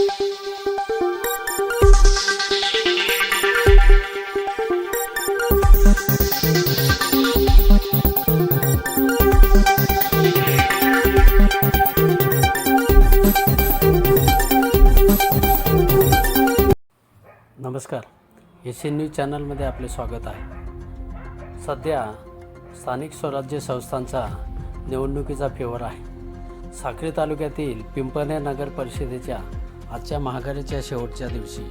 नमस्कार. Asian news चॅनलमध्ये आपले स्वागत आहे. सध्या स्थानिक स्वराज्य संस्थांचा निवडणुकीचा फेवर आहे. साक्री तालुक्यातील पिंपळनेर नगर परिषदेच्या आजच्या महागारीच्या शेवटच्या दिवशी.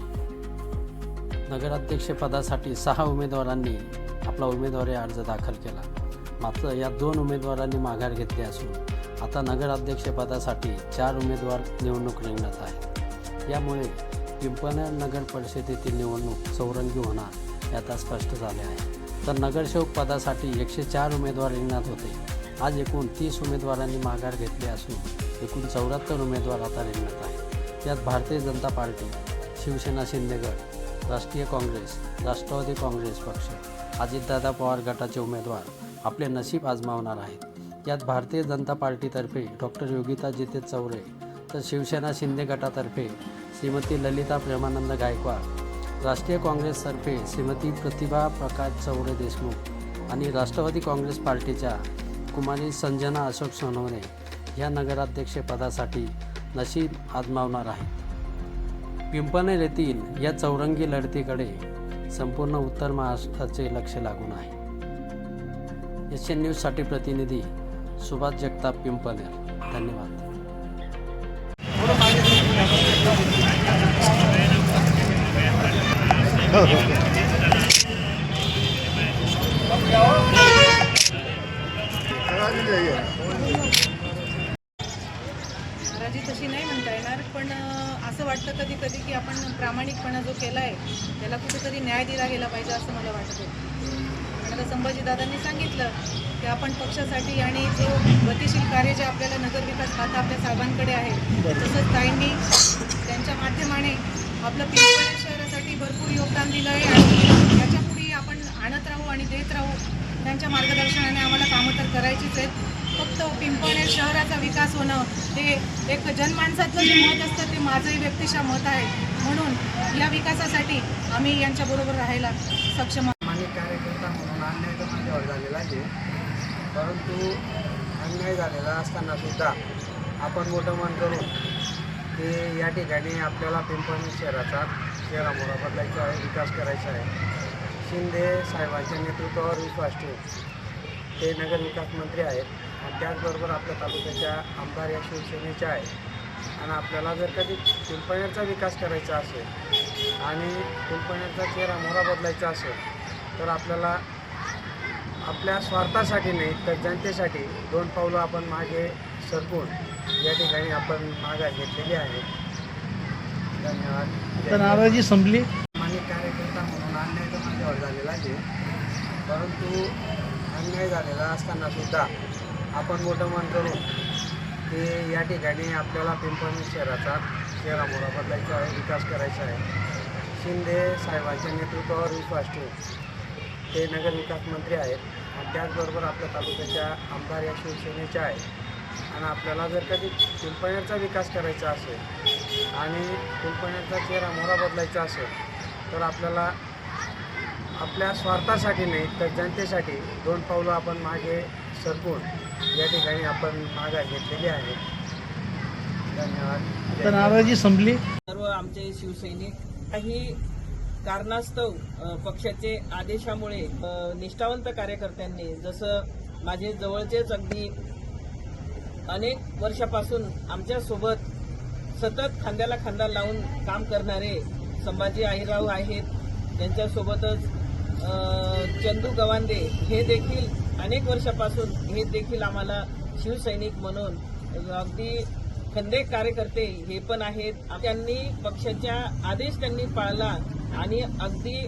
नगराध्यक्षपदासाठी सहा उमेदवारांनी आपला उमेदवारी अर्ज दाखल केला. मात्र या दोन उमेदवारांनी माघार घेतली असून आता नगराध्यक्षपदासाठी चार उमेदवार निवडणूक रिंगणात आहेत. यामुळे पिंपळनेर नगर परिषदेतील निवडणूक चौरंगी होणार हे आता स्पष्ट झाले आहे. तर नगरसेवक पदासाठी एकशे चार उमेदवार रिंगणात होते. आज एकूण तीस उमेदवारांनी माघार घेतली असून एकूण चौऱ्याहत्तर उमेदवार आता रिंगणात आहेत. यात भारतीय जनता पार्टी शिवसेना शिंदेगड राष्ट्रीय काँग्रेस राष्ट्रवादी काँग्रेस पक्ष अजितदादा पवार गटाचे उमेदवार आपले नशीब आजमावणार आहेत. यात भारतीय जनता पार्टीतर्फे डॉक्टर योगिता जिते चौरे तर शिवसेना शिंदे गटातर्फे श्रीमती ललिता प्रेमानंद गायकवाड राष्ट्रीय काँग्रेसतर्फे श्रीमती प्रतिभा प्रकाश चौरे देशमुख आणि राष्ट्रवादी काँग्रेस पार्टीच्या कुमारी संजना अशोक सोनवणे या नगराध्यक्षपदासाठी नशीब आजमावणार आहेत. पिंपनेर येथील या चौरंगी लढतीकडे संपूर्ण उत्तर महाराष्ट्राचे लक्ष लागून आहे. एशियन एन न्यूजसाठी प्रतिनिधी सुभाष जगताप पिंपनेर धन्यवाद. नाराजी पण असं वाटतं कधी कधी की आपण प्रामाणिकपणा जो केला आहे त्याला कुठेतरी न्याय दिला गेला पाहिजे असं मला वाटतं. आणि आता संभाजीदादांनी सांगितलं की आपण पक्षासाठी आणि जो गतिशील कार्य जे आपल्याला नगरविकास खाता आपल्या साहेबांकडे आहे तसंच ताईंनी त्यांच्या माध्यमाने आपलं पिंपळनेर शहरासाठी भरपूर योगदान दिलं आहे आणि याच्यापुढे आपण आणत राहू आणि देत राहू त्यांच्या मार्गदर्शनाने आम्हाला कामं तर करायचीच आहेत. फक्त पिंपळनेर शहराचा विकास होणं ते एक जनमानसाचं जे मत असतं ते माझंही व्यक्तिशा मत आहे. म्हणून या विकासासाठी आम्ही यांच्याबरोबर राहायला सक्षम आहोत. कार्यकर्ता म्हणून अन्याय तर माझ्यावर झालेला आहे. परंतु अन्याय झालेला असताना सुद्धा आपण मोठं मन करून की या ठिकाणी आपल्याला पिंपणी शहराचा शहरामोरा बदलायचा आहे विकास करायचा आहे. शिंदे साहेबांच्या नेतृत्वावर विश्वास ठेवून ते नगरविकास मंत्री आहेत. आणि त्याचबरोबर आपल्या तालुक्याच्या आमदार या शिवसेनेच्या आहेत. आणि आपल्याला जर कधी पिंपळनेरचा विकास करायचा असेल आणि पिंपळनेरचा चेहरा मोहरा बदलायचा असेल तर आपल्याला आपल्या स्वार्थासाठी नाही तर जनतेसाठी दोन पावलं आपण मागे सरकून या ठिकाणी आपण मागा घेतलेली आहे धन्यवाद. नाराजी संपली. आणि कार्यकर्ता म्हणून अन्याय तर माझ्यावर झालेला आहे परंतु अन्याय झालेला असताना सुद्धा आपण मोठं मन करू की या ठिकाणी आपल्याला पिंपळणी शहराचा शहरामोरा बदलायचा आहे विकास करायचा आहे. शिंदे साहेबांच्या नेतृत्वावर विश्वास ठेवून ते नगरविकास मंत्री आहेत आणि त्याचबरोबर आपल्या तालुक्याच्या आमदार या शिवसेनेच्या आहेत. आणि आपल्याला जर कधी पिंपळनेरचा विकास करायचा असेल आणि पिंपळनेरचा चेहरा मोहरा बदलायचा असेल तर आपल्याला आपल्या स्वार्थासाठी नाही तर जनतेसाठी दोन पावलं आपण मागे सरकून या ठिकाणी आपण मागा घेतलेली आहे. धन्यवाद. तर. नाराजी संपली. सर्व आमचे शिवसैनिक काही कारणास्तव पक्षाचे आदेशामुळे निष्ठावंत कार्यकर्त्यांनी जसं माझे जवळचेच अगदी अनेक वर्षापासून आमच्यासोबत सतत खांद्याला खांदा लावून काम करणारे संभाजी आहिराव आहेत. त्यांच्यासोबतच चंदू गवांदे हे देखील अनेक वर्षापासून हे देखील आम्हाला शिवसैनिक म्हणून अगदी खंदे कार्यकर्ते हे पण आहेत. त्यांनी पक्षाच्या आदेश त्यांनी पाळला आणि अगदी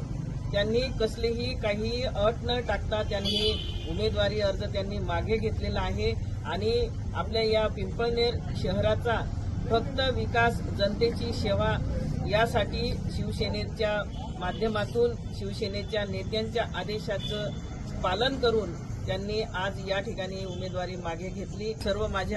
त्यांनी कसलीही काही अट न टाकता त्यांनी उमेदवारी अर्ज त्यांनी मागे घेतलेला आहे. आणि आपल्या या पिंपळनेर शहराचा फक्त विकास जनतेची सेवा यासाठी शिवसेनेच्या माध्यमातून शिवसेनेच्या नेत्यांच्या आदेशाचं पालन करून त्यांनी आज या ठिकाणी उमेदवारी मागे घेतली. सर्व माझे